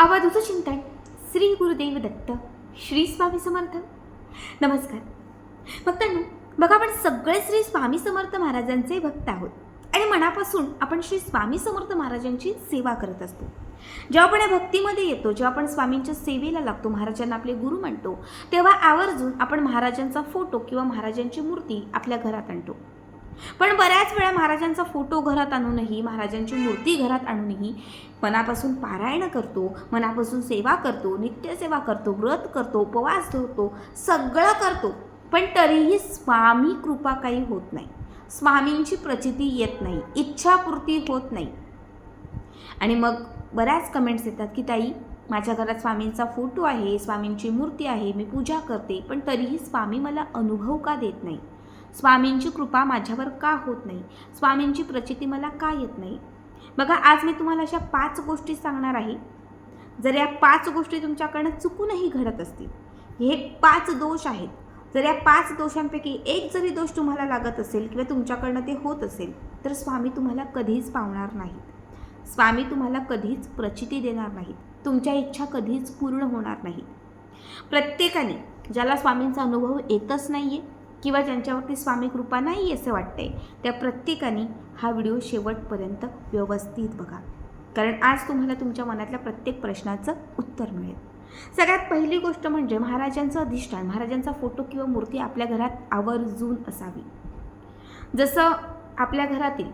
आवाजाचं चिंतन श्री गुरुदेव दत्त श्री स्वामी समर्थ. नमस्कार. भक्तांनो बघा आपण सगळे श्री स्वामी समर्थ महाराजांचे भक्त आहोत आणि मनापासून आपण श्री स्वामी समर्थ महाराजांची सेवा करत असतो. जेव्हा आपण या भक्तीमध्ये येतो जेव्हा आपण स्वामींच्या सेवेला लागतो महाराजांना आपले गुरु म्हणतो तेव्हा आवर्जून आपण महाराजांचा फोटो किंवा महाराजांची मूर्ती आपल्या घरात आणतो. पण बऱ्याच वेळा महाराजांचा फोटो घरात आणूनही महाराजांची मूर्ती घरात आणूनही मनापासून पारायण करतो मनापासून सेवा करतो नित्यसेवा करतो व्रत करतो उपवास धरतो सगळं करतो. पण तरीही स्वामी कृपा काही होत नाही. स्वामींची प्रचिती येत नाही इच्छापूर्ती होत नाही. आणि मग बऱ्याच कमेंट्स येतात की ताई माझ्या घरात स्वामींचा फोटो आहे स्वामींची मूर्ती आहे मी पूजा करते पण तरीही स्वामी मला अनुभव का देत नाही? स्वामींची कृपा माझ्यावर का होत नाही? स्वामींची प्रचिती मला का येत नाही? बघा आज मी तुम्हाला अशा पाच गोष्टी सांगणार आहे. जर या पाच गोष्टी तुमच्याकडनं चुकूनही घडत असतील हे पाच दोष आहेत. जर या पाच दोषांपैकी एक जरी दोष तुम्हाला लागत असेल किंवा तुमच्याकडनं ते होत असेल तर स्वामी तुम्हाला कधीच पावणार नाहीत. स्वामी तुम्हाला कधीच प्रचिती देणार नाहीत. तुमच्या इच्छा कधीच पूर्ण होणार नाहीत. प्रत्येकाने ज्याला स्वामींचा अनुभव येतच नाही आहे किंवा ज्यांच्यावरती स्वामी कृपा नाही असं वाटते त्या प्रत्येकाने हा व्हिडिओ शेवटपर्यंत व्यवस्थित बघा. कारण आज तुम्हाला तुमच्या मनातल्या प्रत्येक प्रश्नाचं उत्तर मिळेल. सगळ्यात पहिली गोष्ट म्हणजे महाराजांचं अधिष्ठान महाराजांचा फोटो किंवा मूर्ती आपल्या घरात आवर्जून असावी. जसं आपल्या घरातील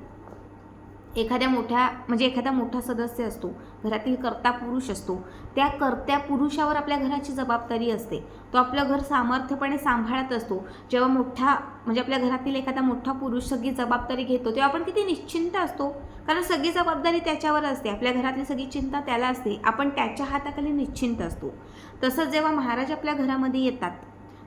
एखाद्या मोठ्या म्हणजे एखादा मोठा सदस्य असतो घरातील कर्ता पुरुष असतो. त्या कर्त्या पुरुषावर आपल्या घराची जबाबदारी असते. तो आपलं घर सामर्थ्यपणे सांभाळत असतो. जेव्हा मोठा म्हणजे आपल्या घरातील एखादा मोठा पुरुष सगळी जबाबदारी घेतो तेव्हा आपण किती निश्चिंत असतो. कारण सगळी जबाबदारी त्याच्यावर असते. आपल्या घरातली सगळी चिंता त्याला असते. आपण त्याच्या हाताखाली निश्चिंत असतो. तसंच जेव्हा महाराज आपल्या घरामध्ये येतात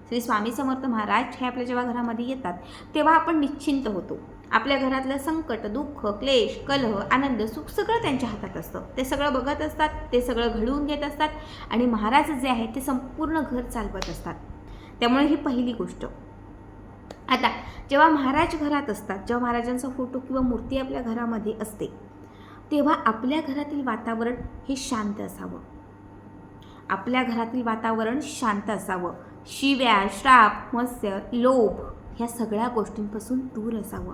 श्री स्वामी समर्थ महाराज हे आपल्या जेव्हा घरामध्ये येतात तेव्हा आपण निश्चिंत होतो. आपल्या घरातलं संकट दुःख क्लेश कलह आनंद सुख सगळं त्यांच्या हातात असतं. ते सगळं बघत असतात ते सगळं घडवून घेत असतात आणि महाराज जे आहेत ते संपूर्ण घर चालवत असतात. त्यामुळे ही पहिली गोष्ट. आता जेव्हा महाराज घरात असतात जेव्हा महाराजांचा फोटो किंवा मूर्ती आपल्या घरामध्ये असते तेव्हा आपल्या घरातील वातावरण हे शांत असावं. आपल्या घरातील वातावरण शांत असावं. शिव्या श्राप मत्स्य लोभ ह्या सगळ्या गोष्टींपासून दूर असावं.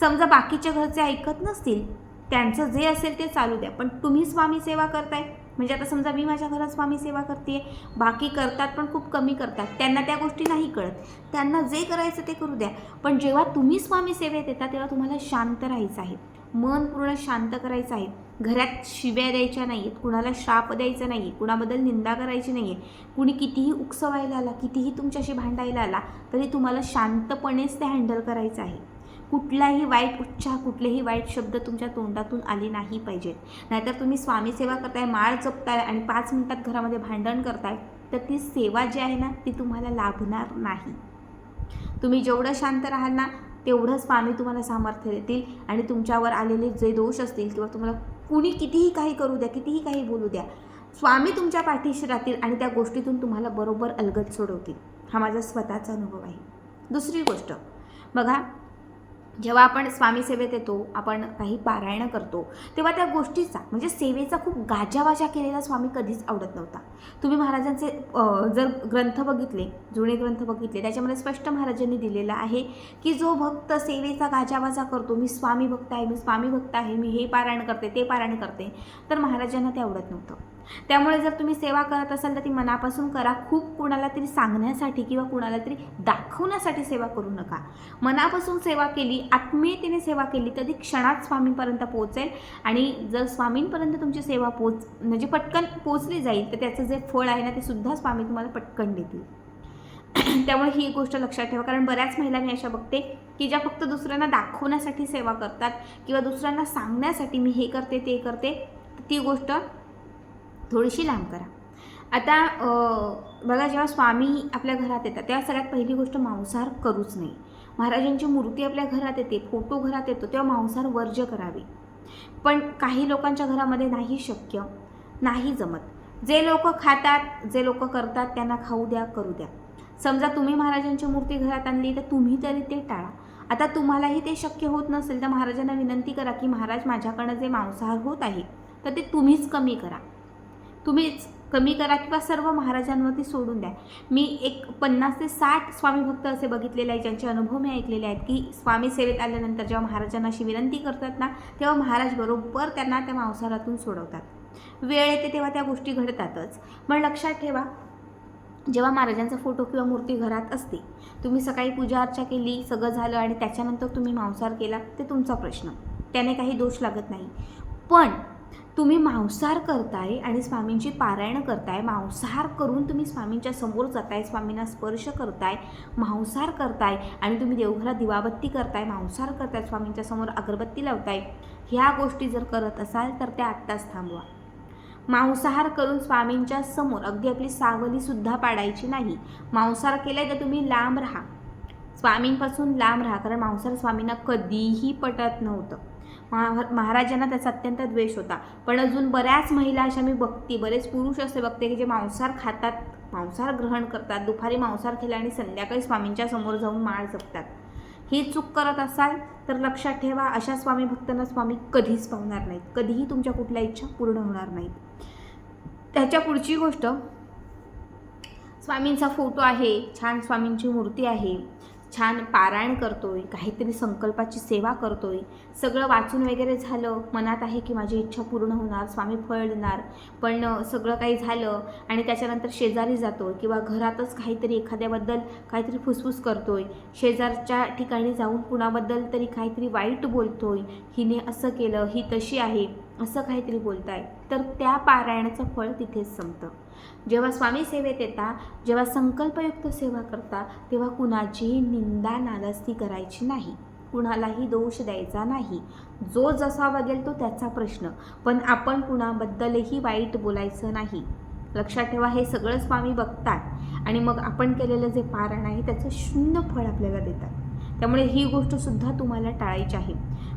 समजा बाकीच्या घरचे ऐकत नसतील त्यांचं जे असेल ते चालू द्या. पण तुम्ही स्वामी सेवा करताय. म्हणजे आता समजा मी माझ्या घरात स्वामी सेवा करते बाकी करतात पण खूप कमी करतात. त्यांना त्या गोष्टी नाही कळत. त्यांना जे करायचं ते करू द्या. पण जेव्हा तुम्ही स्वामी सेवेत येता तेव्हा तुम्हाला शांत राहायचं आहे. मन पूर्ण शांत करायचं आहे. घरात शिव्या द्यायच्या नाही आहेत कुणाला श्राप द्यायचा नाही आहे कुणाबद्दल निंदा करायची नाही आहे कुणी कितीही उकसवायला आला कितीही तुमच्याशी भांडायला आला तरी तुम्हाला शांतपणेच ते हँडल करायचं आहे. कुठलाही वाईट उच्चार कुठलेही वाईट शब्द तुमच्या तोंडातून आले नाही पाहिजेत. नाहीतर तुम्ही स्वामी सेवा करताय माळ जपताय आणि पाच मिनिटात घरामध्ये भांडण करताय तर ती सेवा जी आहे ना ती तुम्हाला लाभणार नाही. तुम्ही जेवढं शांत राहाल ना तेवढं स्वामी तुम्हाला सामर्थ्य देतील आणि तुमच्यावर आलेले जे दोष असतील किंवा तुम्हाला कुणी कितीही काही करू द्या कितीही काही बोलू द्या स्वामी तुमच्या पाठीशी राहतील आणि त्या गोष्टीतून तुम्हाला बरोबर अलगद सोडवतील. हा माझा स्वतःचा अनुभव आहे. दुसरी गोष्ट बघा जेव्हा आपण स्वामी सेवेत येतो आपण काही पारायणं करतो तेव्हा त्या गोष्टीचा म्हणजे सेवेचा खूप गाजावाजा केलेला स्वामी कधीच आवडत नव्हता. तुम्ही महाराजांचे जर ग्रंथ बघितले जुने ग्रंथ बघितले त्याच्यामध्ये स्पष्ट महाराजांनी दिलेलं आहे की जो भक्त सेवेचा गाजावाजा करतो मी स्वामी भक्त आहे मी स्वामी भक्त आहे मी हे पारायण करते ते पारायण करते तर महाराजांना ते आवडत नव्हतं. त्यामुळे जर तुम्ही सेवा करत असाल तर ती मनापासून करा. खूप कुणाला तरी सांगण्यासाठी किंवा कुणाला तरी दाखवण्यासाठी सेवा करू नका. मनापासून सेवा केली आत्मीयतेने सेवा केली तर ती क्षणात स्वामींपर्यंत पोहोचेल. आणि जर स्वामींपर्यंत तुमची सेवा पोच म्हणजे पटकन पोचली जाईल तर त्याचं जे फळ आहे ना ते सुद्धा स्वामी तुम्हाला पटकन देतील. त्यामुळे ही गोष्ट लक्षात ठेवा. कारण बऱ्याच महिला मी अशा बघते की ज्या फक्त दुसऱ्यांना दाखवण्यासाठी सेवा करतात किंवा दुसऱ्यांना सांगण्यासाठी मी हे करते ते करते ती गोष्ट थोडीशी लांब करा. आता बघा जेव्हा स्वामी आपल्या घरात येतात तेव्हा सगळ्यात पहिली गोष्ट मांसाहार करूच नाही महाराजांची मूर्ती आपल्या घरात येते फोटो घरात येतो तेव्हा मांसाहार वर्ज्य करावे. पण काही लोकांच्या घरामध्ये नाही शक्य नाही जमत. जे लोक खातात जे लोक करतात त्यांना खाऊ द्या करू द्या. समजा तुम्ही महाराजांची मूर्ती घरात आणली तर तुम्ही तरी ते टाळा. आता तुम्हालाही ते शक्य होत नसेल तर महाराजांना विनंती करा की महाराज माझ्याकडनं जे मांसाहार होत आहे तर ते तुम्हीच कमी करा. तुम्हीच कमी करा किंवा सर्व महाराजांवरती सोडून द्या. मी एक पन्नास ते साठ स्वामी भक्त असे बघितलेले आहेत ज्यांचे अनुभव मी ऐकलेले आहेत की स्वामी सेवेत आल्यानंतर जेव्हा महाराजांना अशी विनंती करतात ना तेव्हा महाराज बरोबर त्यांना त्या मांसारातून सोडवतात. वेळ येते तेव्हा त्या गोष्टी घडतातच. मग लक्षात ठेवा जेव्हा महाराजांचा फोटो किंवा मूर्ती घरात असते तुम्ही सकाळी पूजा अर्चा केली सगळं झालं आणि त्याच्यानंतर तुम्ही मांसाहार केला ते तुमचा प्रश्न. त्याने काही दोष लागत नाही. पण तुम्ही मांसाहार करताय आणि स्वामींची पारायण करताय मांसाहार करून तुम्ही स्वामींच्या समोर जाताय स्वामींना स्पर्श करताय मांसाहार करताय आणि तुम्ही देवघरात दिवाबत्ती करताय मांसाहार करताय स्वामींच्या समोर अगरबत्ती लावताय ह्या गोष्टी जर करत असाल तर त्या आत्ताच थांबवा. मांसाहार करून स्वामींच्या समोर अगदी आपली सावलीसुद्धा पाडायची नाही. मांसाहार केलाय तर तुम्ही लांब राहा. स्वामींपासून लांब राहा कारण मांसाहार स्वामींना कधीही पटत नव्हतं. महा महाराजांना त्याचा अत्यंत द्वेष होता. पण अजून बऱ्याच महिला अशा मी बघते बरेच पुरुष असे बघते की जे मांसाहार खातात मांसाहार ग्रहण करतात दुपारी मांसाहार केला आणि संध्याकाळी स्वामींच्या समोर जाऊन माळ जपतात. ही चूक करत असाल तर लक्षात ठेवा अशा स्वामी भक्तांना स्वामी कधीच पावणार नाहीत. कधीही तुमच्या कुठल्या इच्छा पूर्ण होणार नाहीत. त्याच्या पुढची गोष्ट स्वामींचा फोटो आहे छान स्वामींची मूर्ती आहे. छान पारायण करतो आहे काहीतरी संकल्पाची सेवा करतो आहे सगळं वाचून वगैरे झालं मनात आहे की माझी इच्छा पूर्ण होणार स्वामी फळ देणार. पण सगळं काही झालं आणि त्याच्यानंतर शेजारी जातो किंवा घरातच काहीतरी एखाद्याबद्दल काहीतरी फुसफुस आहे शेजारच्या ठिकाणी जाऊन कुणाबद्दल तरी काहीतरी वाईट बोलतो आहे हिने असं केलं ही तशी आहे. असं काहीतरी बोलताय तर त्या पारायणाचं फळ तिथेच संपतं. जेव्हा स्वामी सेवेत येता जेव्हा संकल्पयुक्त सेवा करता तेव्हा कुणाचीही निंदा नालस्ती करायची नाही. कुणालाही दोष द्यायचा नाही. जो जसा बघेल तो त्याचा प्रश्न. पण आपण कुणाबद्दलही वाईट बोलायचं नाही. लक्षात ठेवा हे सगळं स्वामी बघतात. आणि मग आपण केलेलं जे पारण आहे त्याचं शून्य फळ आपल्याला देतात. त्यामुळे ही गोष्टसुद्धा तुम्हाला टाळायची आहे.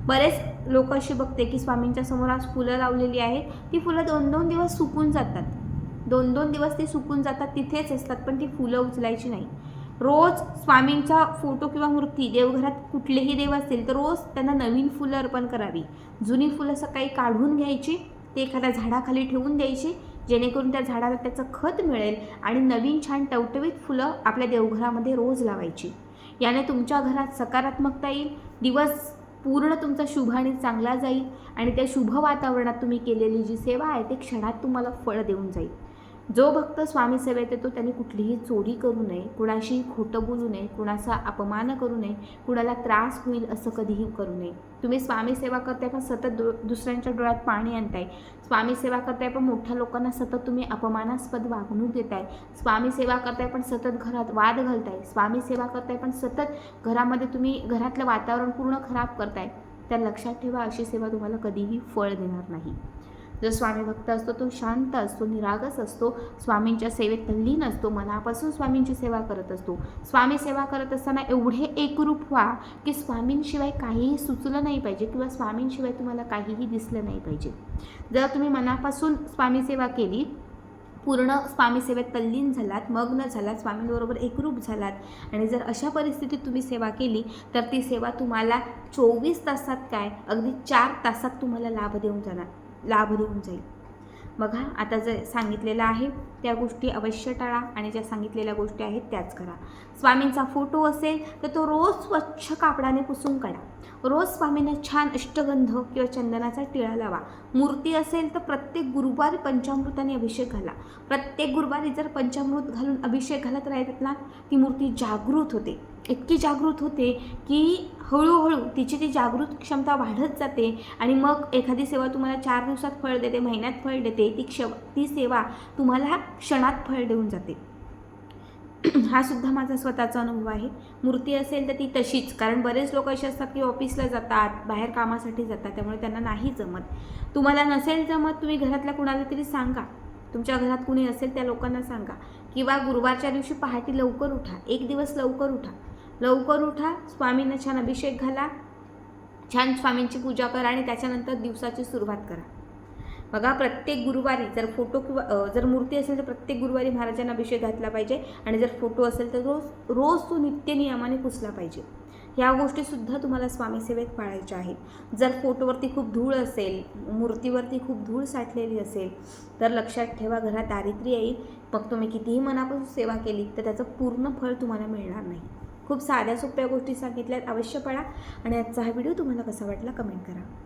बरेच लोक अशी बघते की स्वामींच्या समोर आज फुलं लावलेली आहेत. ती फुलं दोन दोन दिवस सुकून जातात. दोन दोन दिवस ती सुकून जातात तिथेच असतात पण ती फुलं उचलायची नाही. रोज स्वामींचा फोटो किंवा मूर्ती देवघरात कुठलेही देव असतील तर रोज त्यांना नवीन फुलं अर्पण करावी. जुनी फुलं सकाळी काढून घ्यायची ते एखाद्या झाडाखाली ठेवून द्यायची जेणेकरून त्या झाडाला त्याचं खत मिळेल आणि नवीन छान टवटवीत फुलं आपल्या देवघरामध्ये रोज लावायची. याने तुमच्या घरात सकारात्मकता येईल. दिवस पूर्ण तुमचा शुभ आणि चांगला जाईल आणि त्या शुभ वातावरणात तुम्ही केलेली जी सेवा आहे ते क्षणात तुम्हाला फळ देऊन जाईल. जो भक्त स्वामी सेवेत येतो त्यांनी कुठलीही चोरी करू नये कुणाशी खोटं बोलू नये कुणाचा अपमान करू नये कुणाला त्रास होईल असं कधीही करू नये. तुम्ही स्वामी सेवा करताय पण सतत दु दुसऱ्यांच्या डोळ्यात पाणी आणताय. स्वामी सेवा करताय पण मोठ्या लोकांना सतत तुम्ही अपमानास्पद वागणूक देताय. स्वामी सेवा करताय पण सतत घरात वाद घालताय. स्वामी सेवा करताय पण सतत घरामध्ये तुम्ही घरातलं वातावरण पूर्ण खराब करताय. तर लक्षात ठेवा अशी सेवा तुम्हाला कधीही फळ देणार नाही. जो स्वामी भक्त असतो तो शांत असतो निरागस असतो स्वामींच्या सेवेत तल्लीन असतो मनापासून स्वामींची सेवा करत असतो. स्वामी सेवा करत असताना एवढे एकरूप व्हा की स्वामींशिवाय काहीही सुचलं नाही पाहिजे किंवा स्वामींशिवाय तुम्हाला काहीही दिसलं नाही पाहिजे. जर तुम्ही मनापासून स्वामी सेवा केली पूर्ण स्वामी सेवेत तल्लीन झालात मग्न झालात स्वामींबरोबर एकरूप झालात आणि जर अशा परिस्थितीत तुम्ही सेवा केली तर ती सेवा तुम्हाला चोवीस तासात काय? अगदी चार तासात तुम्हाला लाभ देऊन जाणार. लाभ देऊन जाईल. बघा आता जे सांगितलेलं आहे त्या गोष्टी अवश्य टाळा आणि ज्या सांगितलेल्या गोष्टी आहेत त्याच करा. स्वामींचा फोटो असेल तर तो रोज स्वच्छ कापडाने पुसून काढा. रोज स्वामींना छान अष्टगंध किंवा चंदनाचा टिळा लावा. मूर्ती असेल तर प्रत्येक गुरुवारी पंचामृताने अभिषेक घाला. प्रत्येक गुरुवारी जर पंचामृत घालून अभिषेक घालत राहतात ना ती मूर्ती जागृत होते. इतकी जागृत होते की हळूहळू तिची ती जागृत क्षमता वाढत जाते आणि मग एखादी सेवा तुम्हाला चार दिवसात फळ देते महिन्यात फळ देते ती क्ष ती सेवा तुम्हाला क्षणात फळ देऊन जाते. हा सुद्धा माझा स्वतःचा अनुभव आहे. मूर्ती असेल तर ती तशीच. कारण बरेच लोक असे असतात की ऑफिसला जातात बाहेर कामासाठी जातात त्यामुळे त्यांना नाही जमत. तुम्हाला नसेल जमत तुम्ही घरातल्या कुणाला तरी सांगा. तुमच्या घरात कुणी असेल त्या लोकांना सांगा. किंवा गुरुवारच्या दिवशी पहाटे लवकर उठा. एक दिवस लवकर उठा. लवकर उठा स्वामींना छान अभिषेक घाला. छान स्वामींची पूजा करा आणि त्याच्यानंतर दिवसाची सुरुवात करा. बघा प्रत्येक गुरुवारी जर फोटो किंवा जर मूर्ती असेल तर प्रत्येक गुरुवारी महाराजांना अभिषेक घातला पाहिजे आणि जर फोटो असेल तर रोज रोज तो नित्य नियमाने पुसला पाहिजे. ह्या गोष्टीसुद्धा तुम्हाला स्वामी सेवेत पाळायच्या आहेत. जर फोटोवरती खूप धूळ असेल मूर्तीवरती खूप धूळ साठलेली असेल तर लक्षात ठेवा घरात दारिद्र्य येईल. मग तुम्ही कितीही मनापासून सेवा केली तर त्याचं पूर्ण फळ तुम्हाला मिळणार नाही. खूप साध्या सोप्या गोष्टी सांगितल्यात अवश्य पळा. आणि आजचा हा व्हिडिओ तुम्हाला कसा वाटला कमेंट करा.